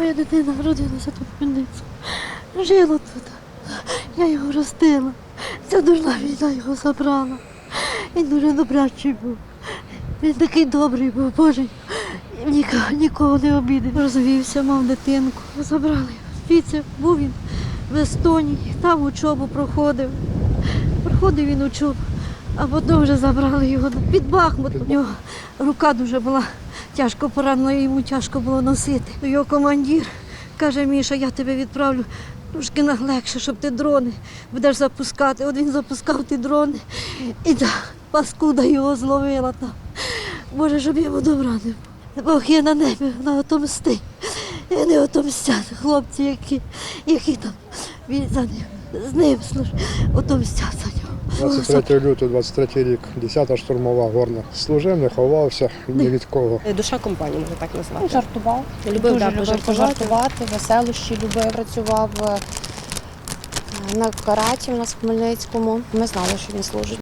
Моя дитина народилася тут в Хмельницьку. Жила тут. Я його ростила. Ця дурна війна його забрала. Він дуже добрячий був. Він такий добрий був, Боже. Нікого, нікого не обідав. Розвівся, мав дитинку. Забрали. Звідси був він в Естонії, там учобу проходив. Проходив він учобу, а потім вже забрали його під Бахмут. У нього рука дуже була тяжко поранена, йому тяжко було носити. Його командир каже, Міша, я тебе відправлю трошки наглегше, щоб ти дрони будеш запускати. От він запускав ті дрони і та паскуда його зловила там. Боже, щоб йому добра не було. Бог є на небі, на отомсти. І не отомстять хлопці, які, які там за ним, з ним служать, отомстять за нього. 23 лютого, 23 рік, 10-та штурмова горна. Служив, не ховався ні від кого. Душа компанії, можна так назвати. Жартував. Любив Дуже да, любив пожартувати. пожартувати, веселощі любив. Працював е, на караті у нас в Хмельницькому. Ми знали, що він служить.